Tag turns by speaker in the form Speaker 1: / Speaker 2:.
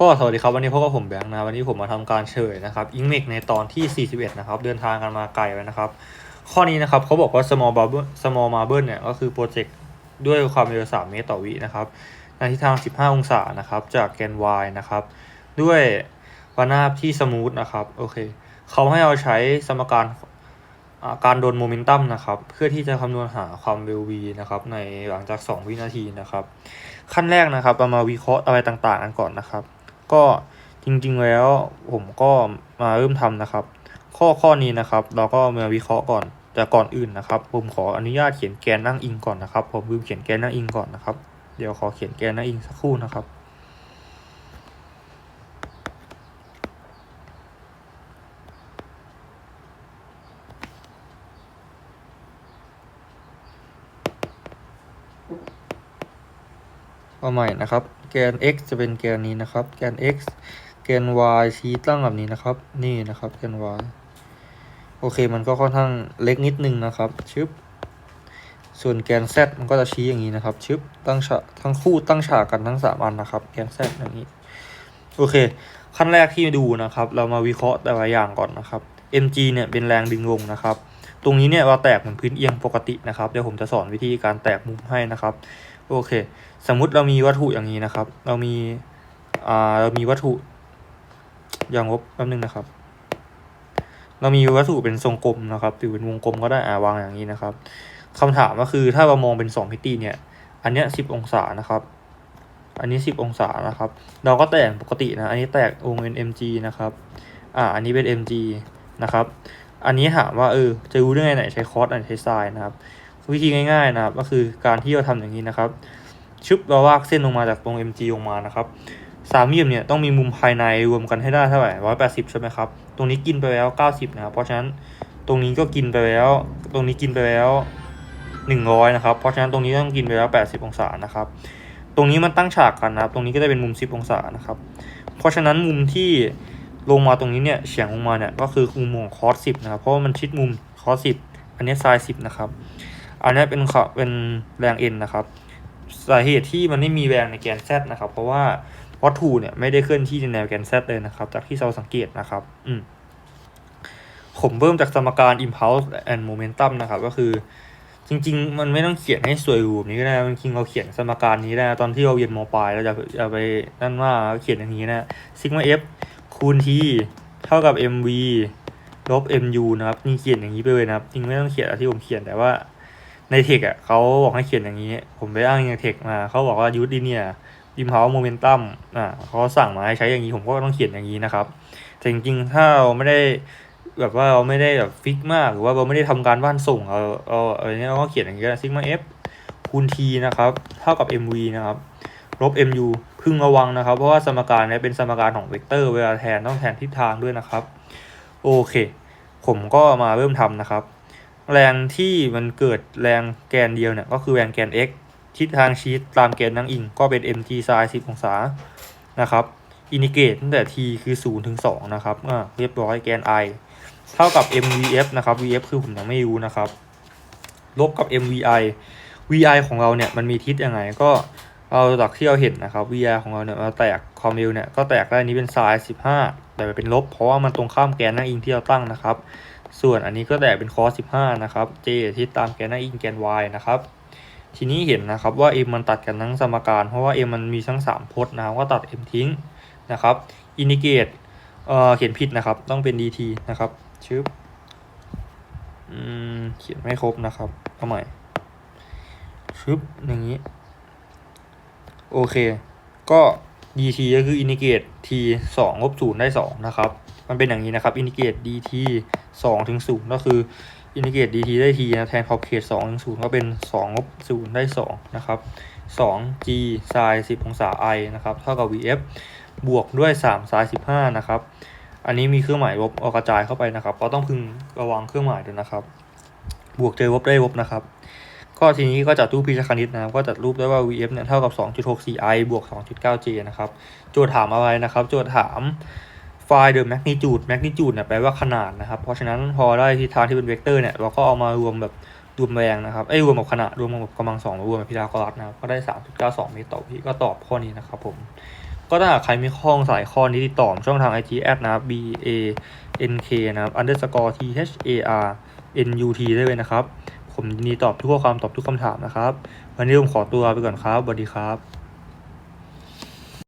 Speaker 1: ก็สวัสดีครับวันนี้พบกับผมแบงค์นะวันนี้ผมมาทำการเฉยนะครับอิงเมกในตอนที่ 41 นะครับ เดินทางกันมาไกลเลยนะครับ ข้อนี้นะครับเขาบอกว่า small bubble small marble เนี่ยก็คือโปรเจกต์ด้วยความเร็ว 3 เมตรต่อวินะครับในทิศทาง 15 องศานะครับ จากแกน y นะครับ ด้วยวานาบที่สมูทนะครับโอเคเขาให้เราใช้สมการการโดนโมเมนตัมนะครับ เพื่อที่จะคำนวณหาความเร็ว v นะครับ ในหลังจาก 2 วินาทีนะครับ ขั้นแรกนะครับเรามาวิเคราะห์อะไรต่างๆกันก่อนนะครับ ก็จริงๆแล้วผมก็มาเริ่มทำนะครับ ข้อข้อนี้นะครับ เราก็มาวิเคราะห์ก่อนแต่ก่อนอื่นนะครับ ผมขออนุญาตเขียนแกนนั่งอิงก่อนนะครับ ผมลืมเขียนแกนนั่งอิงก่อนนะครับ เดี๋ยวขอเขียนแกนนั่งอิงสักครู่นะครับ เอาใหม่นะครับ แกน x จะเป็นแกนนี้นะครับ แกน x แกน y ชี้ตั้งแบบนี้นะครับ นี่นะครับ แกน y โอเค มันก็ค่อนข้างเล็กนิดนึงนะครับ ชึบ ส่วนแกน z มันก็จะชี้อย่างนี้นะครับ ชึบ ตั้งฉากทั้งคู่ตั้งฉากกันทั้งสามอันนะครับ แกน z อย่างนี้ โอเค ขั้นแรกที่ดูนะครับ เรามาวิเคราะห์แต่ละอย่างก่อนนะครับ mg เนี่ยเป็นแรงดึงลงนะครับ ตรงนี้เนี่ยเราแตกเหมือนพื้นเอียงปกตินะครับ เดี๋ยวผมจะสอนวิธีการแตกมุมให้นะครับ โอเค สมมุติเรามีวัตถุอย่างนี้นะครับ เรามีอ่าเรามีวัตถุ อย่างลบแป๊บนึงนะครับ เรามีวัตถุเป็นทรงกลมนะครับหรือเป็นวงกลมก็ได้อ่าวางอย่างนี้นะครับคำถามก็คือถ้าเรามองเป็นสองมิติเนี่ย อันเนี้ยสิบองศานะครับ อันนี้สิบองศานะครับ เราก็แตกปกตินะ อันนี้แตกวงเป็น mg นะครับ อ่า อันนี้เป็น mg นะครับ อันนี้ถามว่าเออจะรู้ได้ไงไหนใช้คอสอันไหนใช้ไซน์นะครับ วิธีง่ายๆนะครับ ก็คือการที่เราทำอย่างนี้นะครับชึบเราลากเส้นลงมาจากตรง mg ลงมานะครับสามเหลี่ยมเนี่ยต้องมีมุมภายในรวมกันให้ได้เท่าไหร่ร้อยแปดสิบใช่ไหมครับ ตรงนี้กินไปแล้วเก้าสิบนะครับ เพราะฉะนั้นตรงนี้ก็กินไปแล้ว ตรงนี้กินไปแล้วหนึ่งร้อยนะครับ เพราะฉะนั้นตรงนี้ต้องกินไปแล้วแปดสิบองศานะครับ ตรงนี้มันตั้งฉากกันนะครับ ตรงนี้ก็จะเป็นมุมสิบองศานะครับ เพราะฉะนั้นมุมที่ลงมาตรงนี้เนี่ยเฉียงลงมาเนี่ยก็คือมุมของคอสสิบนะครับ เพราะว่ามันชิดมุมคอสสิบอันนี้ไซน์สิบนะครับ อันนี้เป็นเป็นแรงเอ็นนะครับ สาเหตุที่มันไม่มีแรงในแกน z นะครับ เพราะว่าวัตถุเนี่ยไม่ได้เคลื่อนที่ในแนวแกน z เลยนะครับ จากที่เราสังเกตนะครับ อืมผมเริ่มจากสมการ impulse and momentum นะครับ ก็คือ จริง ๆ มันไม่ต้องเขียนให้สวยรูแบบนี้ก็ได้จริงเราเขียนสมการนี้ได้ตอนที่เราเรียนมปลายเราจะจะไปนั่นว่าเขียนอย่างนี้นะ sigma f คูณ t เท่ากับ mv ลบ mu นะครับนี่เขียนอย่างนี้ไปเลยนะครับ จริงไม่ต้องเขียนที่ผมเขียนแต่ว่า ในเทคอะเขาบอกให้เขียนอย่างนี้ ผมไปอ้างในเทคมาเขาบอกว่ายูดีเนี่ยอิมพาวโมเมนตัมอ่าเขาสั่งมาให้ใช้อย่างนี้ผมก็ต้องเขียนอย่างนี้นะครับแต่จริงๆถ้าเราไม่ได้แบบว่าเราไม่ได้แบบฟิกมากหรือว่าเราไม่ได้ทำการบ้านส่งเราเราอะไรเนี้ยเราก็เขียนอย่างนี้ซิกมา f คูณ t นะครับ เท่ากับ mv นะครับลบ mu พึงระวังนะครับ เพราะว่าสมการเนี้เป็นสมการของเวกเตอร์ เวลาแทนต้องแทนทิศทางด้วยนะครับ โอเค ผมก็มาเริ่มทำนะครับ แรงที่มันเกิดแรงแกนเดียวเนี่ยก็คือแรงแกน x ทิศทางชี้ตามแกนนั่งอิงก็เป็น mg sin 10 องศานะครับอินิเกตตั้งแต่ t คือ 0 ถึง 2 นะครับอ่าเรียบร้อยแกน i เท่ากับ mvf นะครับ vf คือผมยังไม่รู้นะครับ ลบกับ mvi vi ของเราเนี่ยมันมีทิศยังไงก็เราจากที่เราเห็นนะครับ vi ของเราเนี่ยเราแตกคอมมิวเนี่ยก็แตกได้นี้เป็น sin 15 แต่เป็นลบ เพราะว่ามันตรงข้ามแกนนั่งอิงที่เราตั้งนะครับส่วนอันนี้ก็แตกเป็นคอส15 นะครับ j ที่ตามแกนหน้าอิงแกน y นะครับ ทีนี้เห็นนะครับว่า m มันตัดกันทั้งสมการ เพราะว่า m มันมีทั้ง 3 พจน์นะครับก็ตัด m ทิ้งนะครับอินิเกตเอ่อเขียนผิดนะครับ ต้องเป็น dt นะครับชึบเขียนไม่ครบนะครับเอาใหม่ชึบอย่างนี้ โอเค ก็ dt ก็คืออินิเกต t 2ลบ0ได้ 2 นะครับ มันเป็นอย่างนี้นะครับ อินิเกต dt 2ถึง0ก็คือ อินิเกต dt ได้ t นะแทนขอบเขต2ถึง0ก็เป็น2ลบ0ได้ 2 นะครับ 2 g sin 10 องศา i นะครับ เท่ากับ vf บวกด้วย3 sin 15 นะครับ อันนี้มีเครื่องหมายลบเอากระจายเข้าไปนะครับเราต้องพึงระวังเครื่องหมายด้วยนะครับ บวกเจอลบได้ลบนะครับ ก็ทีนี้ก็จัดรูปพิจารคณิตนะครับ ก็จัดรูปได้ว่า vf เนี่ยเท่ากับ 2.64i บวก 2.9j นะครับ โจทย์ถามอะไรนะครับ โจทย์ถามไฟล์ the magnitude magnitude เนี่ยแปลว่าขนาดนะครับ เพราะฉะนั้นพอได้ทิศทางที่เป็นเวกเตอร์เนี่ยเราก็เอามารวมแบบรวมแรงนะครับเอ้รวมกับขนาดรวมกับกำลังสองรวมกับพีทาโกรัสนะครับก็ได้ 3.92 เมตรต่อวิก็ตอบข้อนี้นะครับผมก็ถ้าหากใครมีข้อสงสัยข้อนี้ติดต่อช่องทาง IG แอดนะครับ B A N K นะครับ underscore T H A R N U T ได้เลยนะครับ ผมยินดีตอบทุกข้อความตอบทุกคำถามนะครับ วันนี้ผมขอตัวไปก่อนครับสวัสดีครับ